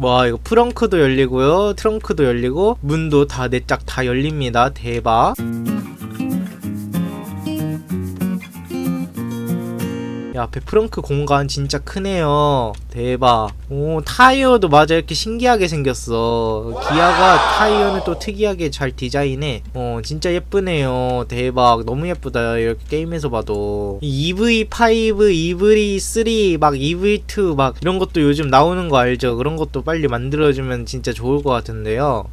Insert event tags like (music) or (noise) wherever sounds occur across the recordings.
와 이거 프렁크도 열리고요. 트렁크도 열리고 문도 다 네 짝 다 열립니다. 대박 야 앞에 프렁크 공간 진짜 크네요. 대박. 오 타이어도 맞아. 이렇게 신기하게 생겼어. 기아가 타이어는 또 특이하게 잘 디자인해. 어 진짜 예쁘네요. 대박. 너무 예쁘다. 이렇게 게임에서 봐도. 이 EV5 EV3 막 EV2 막 이런 것도 요즘 나오는 거 알죠? 그런 것도 빨리 만들어주면 진짜 좋을 것 같은데요.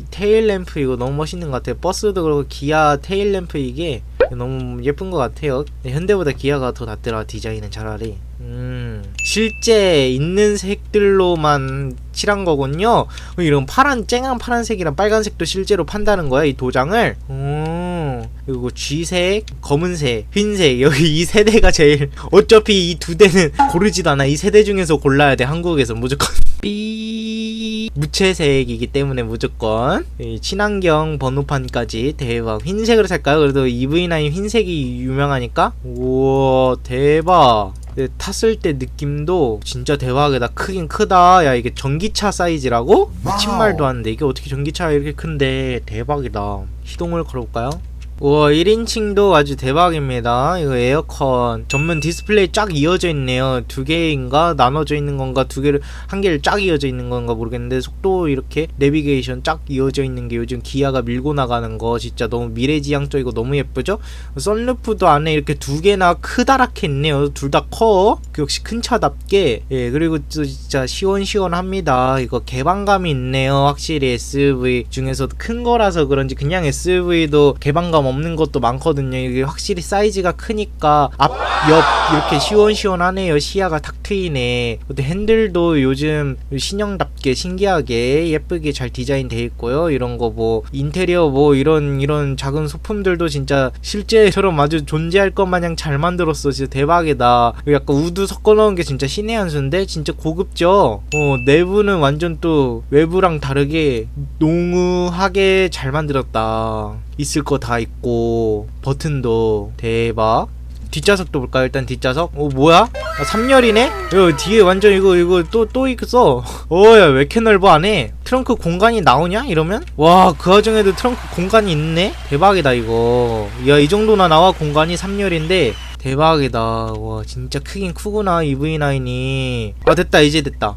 이 테일 램프 이거 너무 멋있는 것 같아요. 버스도 그렇고 기아 테일 램프 이게 너무 예쁜 것 같아요. 네, 현대보다 기아가 더 낫더라 디자인은 차라리. 음 실제 있는 색들로만 칠한 거군요. 어, 이런 파란 쨍한 파란색이랑 빨간색도 실제로 판다는 거야 이 도장을? 음 그리고 쥐색 검은색 흰색. 여기 이 세 대가 제일 어차피 이 두 대는 고르지도 않아. 이 세 대 중에서 골라야 돼 한국에서. 무조건 삐. 무채색이기 때문에 무조건 이 친환경 번호판까지 대박. 흰색으로 살까요? 그래도 EV9 흰색이 유명하니까? 우와 대박. 탔을 때 느낌도 진짜 대박이다 크긴 크다. 야 이게 전기차 사이즈라고? 미친 말도 안 돼. 이게 어떻게 전기차가 이렇게 큰데? 대박이다. 시동을 걸어볼까요? 우와 1인칭도 아주 대박입니다. 이거 에어컨. 전면 디스플레이 쫙 이어져 있네요. 두 개인가? 나눠져 있는 건가? 두 개를 한 개를 쫙 이어져 있는 건가 모르겠는데 속도 이렇게 내비게이션 쫙 이어져 있는 게 요즘 기아가 밀고 나가는 거 진짜 너무 미래지향적이고 너무 예쁘죠? 썬루프도 안에 이렇게 두 개나 크다랗게 있네요. 둘 다 커. 역시 큰 차답게. 예 그리고 또 진짜 시원시원합니다. 이거 개방감이 있네요. 확실히 SUV 중에서도 큰 거라서 그런지 그냥 SUV도 개방감 없는 것도 많거든요. 이게 확실히 사이즈가 크니까 앞 옆 이렇게 시원시원하네요. 시야가 탁 트이네. 근데 핸들도 요즘 신형답게 신기하게 예쁘게 잘 디자인 돼 있고요. 이런 거 뭐 인테리어 뭐 이런 이런 작은 소품들도 진짜 실제처럼 아주 존재할 것 마냥 잘 만들었어. 진짜 대박이다. 약간 우드 섞어 넣은 게 진짜 신의 한 수인데? 진짜 고급져. 어 내부는 완전 또 외부랑 다르게 농후하게 잘 만들었다 있을 거 다 있고 버튼도 대박 뒷좌석도 볼까요? 일단 뒷좌석. 오 뭐야? 아, 3열이네? 야 뒤에 완전 이거 이거 또또 있어. 어야 왜 이렇게 넓어 안에? 트렁크 공간이 나오냐? 이러면? 와 그 와중에도 트렁크 공간이 있네? 대박이다 이거. 야 이 정도나 나와 공간이 3열인데 대박이다. 와 진짜 크긴 크구나 EV9이. 아 됐다 이제 됐다.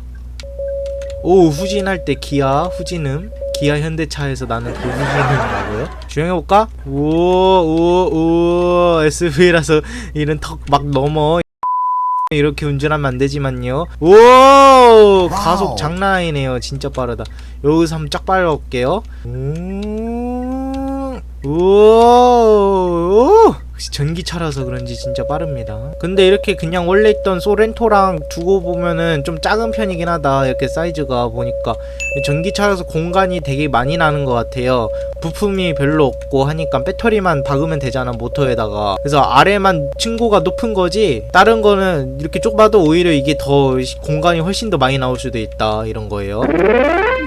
오 후진할 때 기아 후진음 기아 현대차에서 나는 그 후진음이라고요? 주행해볼까? 오오오 SUV라서 이런 턱 막 넘어. 이렇게 운전하면 안 되지만요. 오 가속 장난 아니네요. 진짜 빠르다. 여기서 한번 쫙 빨아올게요. 음, 오 전기차라서 그런지 진짜 빠릅니다. 근데 이렇게 그냥 원래 있던 소렌토랑 두고 보면은 좀 작은 편이긴 하다. 이렇게 사이즈가 보니까 전기차라서 공간이 되게 많이 나는 것 같아요. 부품이 별로 없고 하니까 배터리만 박으면 되잖아 모터에다가. 그래서 아래만 층고가 높은 거지. 다른 거는 이렇게 좁아도 오히려 이게 더 공간이 훨씬 더 많이 나올 수도 있다 이런 거예요.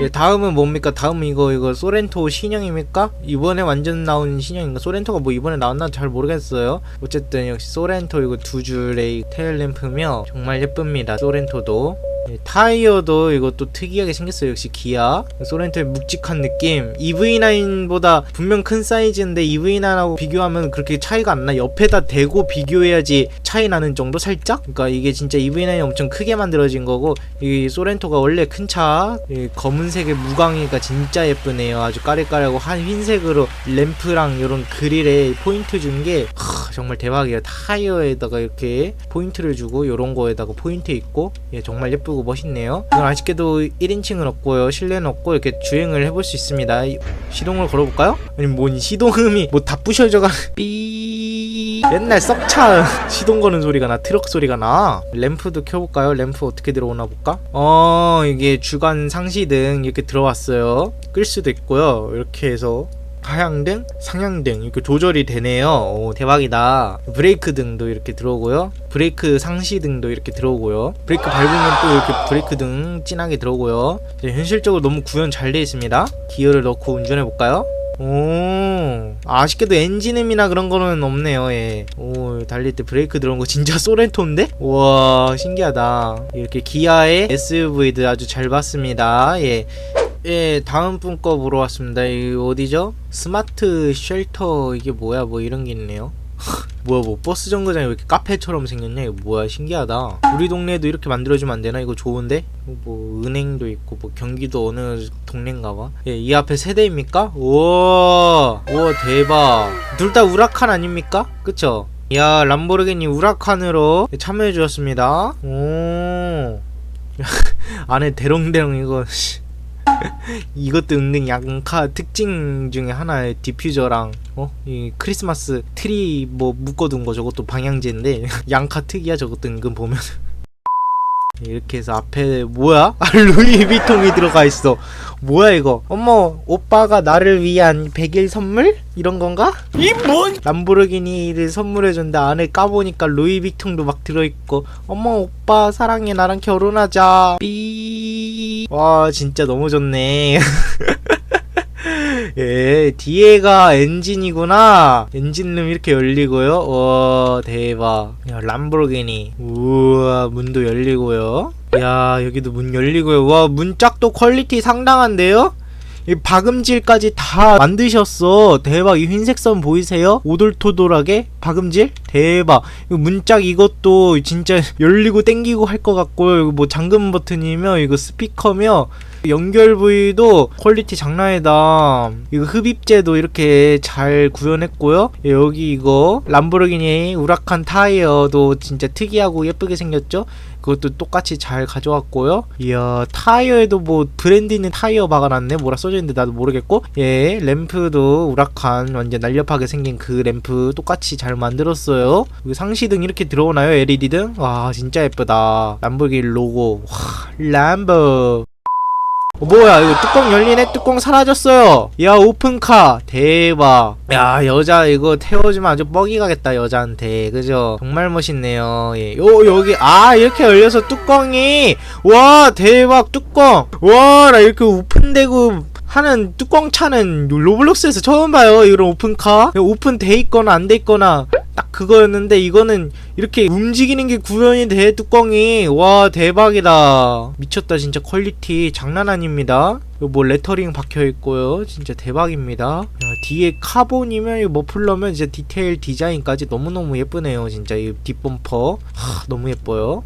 예, 다음은 뭡니까? 다음은 이거 이거 소렌토 신형입니까? 이번에 완전 나온 신형인가? 소렌토가 뭐 이번에 나왔나 잘 모르겠 어요. 어쨌든 역시 소렌토 이거 두 줄의 테일 램프며 정말 예쁩니다. 소렌토도 예, 타이어도 이것도 특이하게 생겼어요. 역시 기아. 소렌토의 묵직한 느낌. EV9보다 분명 큰 사이즈인데 EV9하고 비교하면 그렇게 차이가 안 나. 옆에다 대고 비교해야지 차이 나는 정도 살짝? 그러니까 이게 진짜 EV9이 엄청 크게 만들어진 거고 이 소렌토가 원래 큰 차. 이 검은색의 무광이가 진짜 예쁘네요. 아주 까리까리하고 한 흰색으로 램프랑 이런 그릴에 포인트 준 게 정말 대박이에요. 타이어에다가 이렇게 포인트를 주고 이런 거에다가 포인트 있고 예, 정말 예쁘 고 멋있네요. 이건 아쉽게도 1인칭은 없고요. 실내는 없고 이렇게 주행을 해볼 수 있습니다. 이- 시동을 걸어볼까요? 아니 뭔 시동음이 뭐 다 부셔져가 (laughs) 삐 옛날 썩차 (laughs) 시동 거는 소리가 나 트럭 소리가 나 램프도 켜볼까요? 램프 어떻게 들어오나 볼까? 어 이게 주간 상시 등 이렇게 들어왔어요. 끌 수도 있고요. 이렇게 해서 하향등, 상향등 이렇게 조절이 되네요. 오, 대박이다. 브레이크 등도 이렇게 들어오고요. 브레이크 상시 등도 이렇게 들어오고요. 브레이크 밟으면 또 이렇게 브레이크 등 진하게 들어오고요. 현실적으로 너무 구현 잘 되어 있습니다. 기어를 넣고 운전해 볼까요? 오 아쉽게도 엔진음이나 그런 거는 없네요 예 오 달릴 때 브레이크 들어온 거 진짜 (laughs) 소렌토인데 우와 신기하다 이렇게 기아의 SUV들 아주 잘 봤습니다 예 예, 다음 분 거 보러 왔습니다. 이 어디죠? 스마트 쉘터 이게 뭐야? 뭐 이런 게 있네요. (laughs) 뭐야 뭐 버스 정거장이 왜 이렇게 카페처럼 생겼냐? 이거 뭐야? 신기하다. 우리 동네에도 이렇게 만들어주면 안 되나? 이거 좋은데? 뭐 은행도 있고 뭐 경기도 어느 동네인가 봐예이 앞에 세대입니까? 우와 우와 대박. 둘 다 우라칸 아닙니까? 그쵸? 야 람보르기니 우라칸으로 참여해 주셨습니다. 오. (laughs) 안에 대롱대롱 이거 씨. 이것도 은근 양카 특징 중에 하나의 디퓨저랑 어? 이 크리스마스 트리 뭐 묶어둔 거 저것도 방향제인데 (laughs) 양카 특이야 저것도 은근 보면 이렇게 해서 앞에 뭐야? (laughs) 아, 루이비통이 들어가 있어 뭐야 이거 어머 오빠가 나를 위한 100일 선물? 이런 건가? 이 뭔? 람보르기니를 선물해준데 안에 까보니까 루이비통도 막 들어있고 어머 오빠 사랑해 나랑 결혼하자 삐 와 진짜 너무 좋네 (laughs) 예 뒤에가 엔진이구나 엔진룸 이렇게 열리고요 와 대박 야 람보르기니 우와 문도 열리고요 야 여기도 문 열리고요 와 문짝도 퀄리티 상당한데요 이 박음질까지 다 만드셨어. 대박. 이 흰색 선 보이세요? 오돌토돌하게 박음질? 대박. 이거 문짝 이것도 진짜 (laughs) 열리고 땡기고 할 것 같고요. 이거 뭐 잠금 버튼이며 이거 스피커며 연결 부위도 퀄리티 장난이다. 이거 흡입제도 이렇게 잘 구현했고요. 예, 여기 이거 람보르기니 우라칸 타이어도 진짜 특이하고 예쁘게 생겼죠? 그것도 똑같이 잘 가져왔고요. 이야 타이어에도 뭐 브랜드 있는 타이어 박아놨네. 뭐라 써져 있는데 나도 모르겠고. 예 램프도 우라칸 완전 날렵하게 생긴 그 램프 똑같이 잘 만들었어요. 상시등 이렇게 들어오나요? LED 등? 와 진짜 예쁘다. 람보르기니 로고. 와 람보. 어, 뭐야 이거 뚜껑 열리네? 뚜껑 사라졌어요. 야 오픈카. 대박. 야 여자 이거 태워주면 아주 뻑이 가겠다 여자한테. 그죠? 정말 멋있네요. 예. 요 여기 아 이렇게 열려서 뚜껑이. 와 대박 뚜껑. 와나 이렇게 오픈되고 하는 뚜껑 차는 로블록스에서 처음 봐요 이런 오픈카. 오픈돼 있거나 안 돼 있거나 딱 그거였는데 이거는 이렇게 움직이는 게 구현이 돼 뚜껑이. 와 대박이다. 미쳤다 진짜. 퀄리티 장난 아닙니다. 뭐 레터링 박혀 있고요. 진짜 대박입니다. 야, 뒤에 카본이면 이 머플러면 진짜 디테일 디자인까지 너무너무 예쁘네요 진짜. 이 뒷범퍼. 하, 너무 예뻐요